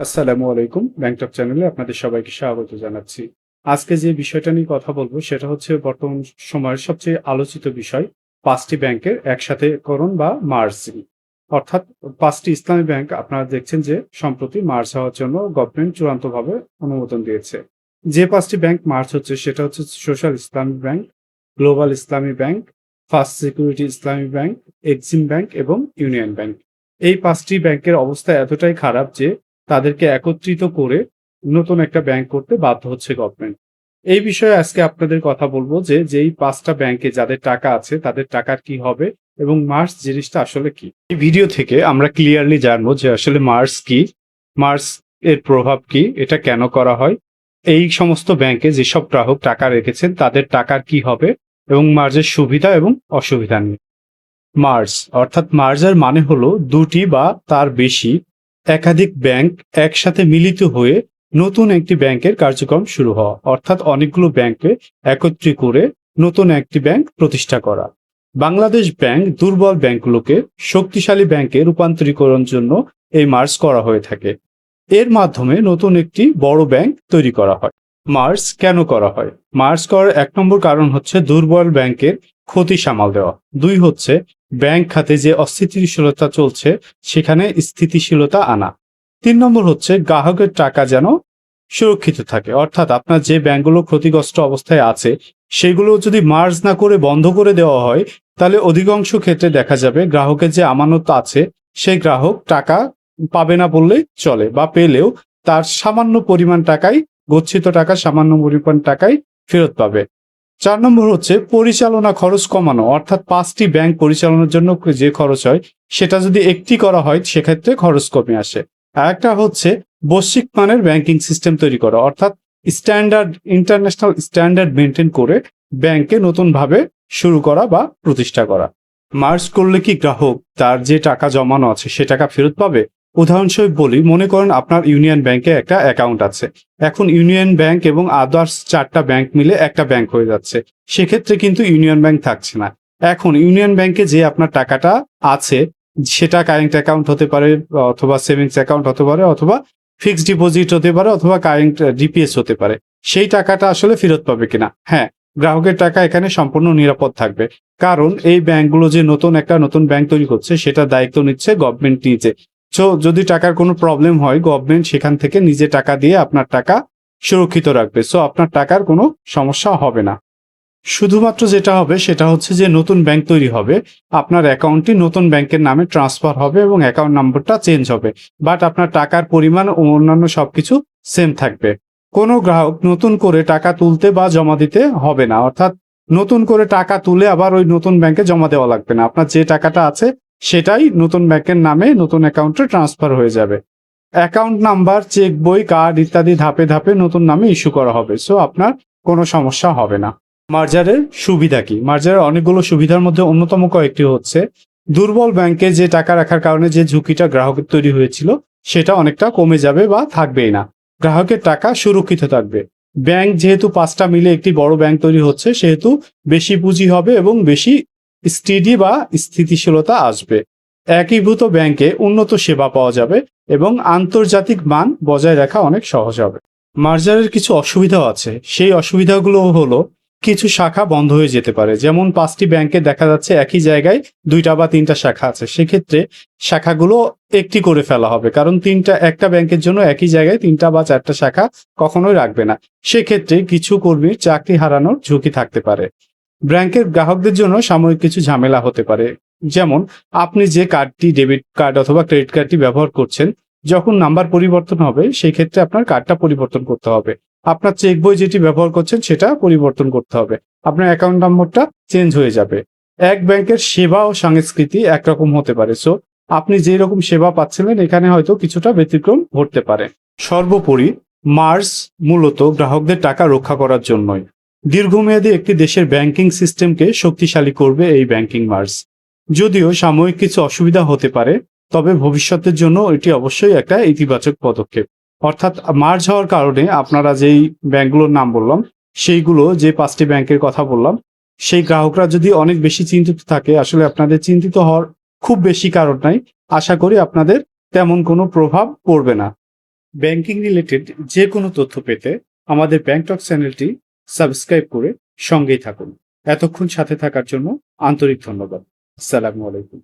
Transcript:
আসসালামু আলাইকুম, ব্যাংকটক চ্যানেলে আপনাদের সবাইকে স্বাগত জানাচ্ছি। আজকে যে বিষয়টা নিয়ে কথা বলব সেটা হচ্ছে বর্তমান সময়ের সবচেয়ে আলোচিত বিষয়, পাঁচটি ব্যাংকের একসাথে করণ বা মার্জিং অর্থাৎ পাঁচটি ইসলামী ব্যাংক আপনারা দেখছেন যে সম্প্রতি মার্চ হওয়ার জন্য গভর্নমেন্ট চূড়ান্তভাবে অনুমোদন দিয়েছে। যে পাঁচটি ব্যাংক মার্চ হচ্ছে সেটা হচ্ছে Social Islami Bank, Global Islami Bank, First Security Islami Bank, Exim Bank এবং ইউনিয়ন ব্যাংক। এই পাঁচটি ব্যাংকের অবস্থা এতটাই খারাপ যে তাদেরকে একত্রিত করে নতুন একটা ব্যাংক করতে বাধ্য হচ্ছে গভর্নমেন্ট এই বিষয়ে আজকে আপনাদের কথা বলব যে, যেই পাঁচটা ব্যাংকে যাদের টাকা আছে, তাদের টাকার কি হবে এবং মার্স জিনিসটা আসলে কি? এই ভিডিও থেকে আমরা ক্লিয়ারলি জানব যে আসলে মার্স কি মার্স এর প্রভাব কি, এটা কেন করা হয়। এই সমস্ত ব্যাংকে যেসব গ্রাহক টাকা রেখেছেন, তাদের টাকার কি হবে এবং মার্জের সুবিধা এবং অসুবিধা নিয়ে। মার্জ অর্থাৎ মার্জার মানে হলো দুটি বা তার বেশি একাধিক ব্যাংক একসাথে মিলিত হয়ে নতুন একটি ব্যাংকের কার্যক্রম শুরু হওয়া, অর্থাৎ অনেকগুলো ব্যাংকে একত্রি করে নতুন একটি ব্যাংক প্রতিষ্ঠা করা। বাংলাদেশ ব্যাংক দুর্বল ব্যাংকগুলোকে শক্তিশালী ব্যাংকে রূপান্তরীকরণ জন্য এই মার্জ করা হয়ে থাকে। এর মাধ্যমে নতুন একটি বড় ব্যাংক তৈরি করা হয়। মার্জ কেন করা হয়? মার্জ করার এক নম্বর কারণ হচ্ছে দুর্বল ব্যাংকের ক্ষতি সামাল দেওয়া। দুই হচ্ছে ব্যাংক খাতে যে অস্থিতিশীলতা চলছে, সেখানে স্থিতিশীলতা আনা। তিন নম্বর হচ্ছে, গ্রাহকের টাকা যেন সুরক্ষিত থাকে। অর্থাৎ আপনার যে ব্যাংকগুলো ক্ষতিগ্রস্ত অবস্থায় আছে, সেগুলো যদি মার্জ না করে বন্ধ করে দেওয়া হয়, তাহলে অধিকাংশ ক্ষেত্রে দেখা যাবে গ্রাহকের যে আমানত আছে, সেই গ্রাহক টাকা পাবে না বললেই চলে, বা পেলেও তার সামান্য পরিমাণ টাকাই গচ্ছিত টাকা, সামান্য পরিমাণ টাকাই ফেরত পাবে। চার নম্বর হচ্ছে পরিচালনা খরচ কমানো, অর্থাৎ পাঁচটি ব্যাংক পরিচালনার জন্য যে খরচ হয়, সেটা যদি একটি করা হয়, সেক্ষেত্রে খরচ কমে আসে। আর একটা হচ্ছে বৈশ্বিক মানের ব্যাংকিং সিস্টেম তৈরি করা, অর্থাৎ স্ট্যান্ডার্ড, ইন্টারন্যাশনাল স্ট্যান্ডার্ড মেনটেন করে ব্যাংকে নতুনভাবে শুরু করা বা প্রতিষ্ঠা করা। মার্চ করলে কি গ্রাহক তার যে টাকা জমানো আছে, সে টাকা ফেরত পাবে? উদাহরণস্বরূপ বলি, মনে করেন আপনার ইউনিয়ন ব্যাংকে একটা অ্যাকাউন্ট আছে। এখন ইউনিয়ন ব্যাংক এবং আদার্স চারটা ব্যাংক মিলে একটা ব্যাংক হয়ে যাচ্ছে। সেক্ষেত্রে কিন্তু ইউনিয়ন ব্যাংক থাকছে না। এখন ইউনিয়ন ব্যাংকে যে আপনার টাকাটা আছে, সেটা কারেন্ট অ্যাকাউন্ট হতে পারে, অথবা সেভিংস অ্যাকাউন্ট হতে পারে, অথবা ফিক্সড ডিপোজিট হতে পারে, অথবা কারেন্ট ডিপিএস হতে পারে। সেই টাকাটা আসলে ফেরত পাবে কিনা? হ্যাঁ গ্রাহকের টাকা এখানে সম্পূর্ণ নিরাপদ থাকবে। কারণ এই ব্যাংকগুলো যে নতুন একটা নতুন ব্যাংক তৈরি করছে সেটা দায়িত্ব নিচ্ছে গভর্নমেন্ট নিজে। সো যদি টাকার কোনো প্রবলেম হয় গভর্নমেন্ট সেখান থেকে নিজে টাকা দিয়ে আপনার টাকা সুরক্ষিত রাখবে। সো আপনার টাকার কোনো সমস্যা হবে না। শুধুমাত্র যেটা হবে, সেটা হচ্ছে যে নতুন ব্যাংক তৈরি হবে। আপনার অ্যাকাউন্টটি নতুন ব্যাংকের নামে ট্রান্সফার হবে এবং অ্যাকাউন্ট নাম্বারটা চেঞ্জ হবে। বাট আপনার টাকার পরিমাণ ও অন্যান্য সব কিছু সেম থাকবে। কোনো গ্রাহক নতুন করে টাকা তুলতে বা জমা দিতে হবে না। অর্থাৎ নতুন করে টাকা তুলে আবার ওই নতুন ব্যাংকে জমা দেওয়া লাগবে না। আপনার যে টাকাটা আছে সেটাই নতুন ব্যাংকের নামে নতুন অ্যাকাউন্টে ট্রান্সফার হয়ে যাবে। অ্যাকাউন্ট নাম্বার চেক বই কার্ড ইত্যাদি ধাপে ধাপে নতুন নামে ইস্যু করা হবে। সো আপনার কোনো সমস্যা হবে না। মার্জারের সুবিধা কি? মার্জারের অনেকগুলো সুবিধার মধ্যে অন্যতম কয়েকটি হচ্ছে, দুর্বল ব্যাংকে যে টাকা রাখার কারণে যে ঝুঁকিটা গ্রাহকের তৈরি হয়েছিল, সেটা অনেকটা কমে যাবে বা থাকবেই না। গ্রাহকের টাকা সুরক্ষিত থাকবে। ব্যাংক যেহেতু পাঁচটা মিলে একটি বড় ব্যাংক তৈরি হচ্ছে, সেহেতু বেশি পুঁজি হবে এবং বেশি স্টিডি বা স্থিতিশীলতা আসবে। একীভূত ব্যাংকে উন্নত সেবা পাওয়া যাবে এবং আন্তর্জাতিক মান বজায় রাখা অনেক সহজ হবে। মার্জারের কিছু অসুবিধাও আছে। সেই অসুবিধাগুলো হলো, কিছু শাখা বন্ধ হয়ে যেতে পারে। যেমন পাঁচটি ব্যাংকে দেখা যাচ্ছে একই জায়গায় দুইটা বা তিনটা শাখা আছে। সেক্ষেত্রে শাখাগুলো একটি করে ফেলা হবে। কারণ তিনটা, একটা ব্যাংকের জন্য একই জায়গায় তিনটা বা চারটা শাখা কখনোই রাখবে না। সেক্ষেত্রে কিছু কর্মীর চাকরি হারানোর ঝুঁকি থাকতে পারে। ব্যাংকের গ্রাহকদের জন্য সাময়িক কিছু ঝামেলা হতে পারে। যেমন, আপনি যে কার্ডটি ডেবিট কার্ড অথবা ক্রেডিট কার্ডটি ব্যবহার করছেন, যখন নাম্বার পরিবর্তন হবে, সেই ক্ষেত্রে আপনার কার্ডটা পরিবর্তন করতে হবে। আপনার চেক বই যেটি ব্যবহার করছেন, সেটা পরিবর্তন করতে হবে। আপনার অ্যাকাউন্ট নম্বরটা চেঞ্জ হয়ে যাবে। এক ব্যাংকের সেবা ও সংস্কৃতি একরকম হতে পারে। সো আপনি যে রকম সেবা পাচ্ছিলেন, এখানে হয়তো কিছুটা ব্যতিক্রম ঘটতে পারে। সর্বোপরি মার্স মূলত গ্রাহকদের টাকা রক্ষা করার জন্যই। দীর্ঘমেয়াদী একটি দেশের ব্যাংকিং সিস্টেমকে শক্তিশালী করবে এই ব্যাংকিং মার্স। যদিও সাময়িক কিছু অসুবিধা হতে পারে, তবে ভবিষ্যতের জন্য এটি অবশ্যই একটা ইতিবাচক পদক্ষেপ। অর্থাৎ মার্জ হওয়ার কারণে আপনারা যেই ব্যাংকগুলোর নাম বললাম, সেইগুলো যে পাঁচটি ব্যাংকের কথা বললাম, সেই গ্রাহকরা যদি অনেক বেশি চিন্তিত থাকে, আসলে আপনাদের চিন্তিত হওয়ার খুব বেশি কারণ নাই। আশা করি আপনাদের তেমন কোনো প্রভাব পড়বে না। ব্যাংকিং রিলেটেড যে কোনো তথ্য পেতে আমাদের ব্যাংক টক চ্যানেলটি সাবস্ক্রাইব করে সঙ্গেই থাকুন। এতক্ষণ সাথে থাকার জন্য আন্তরিক ধন্যবাদ। আসসালামু আলাইকুম।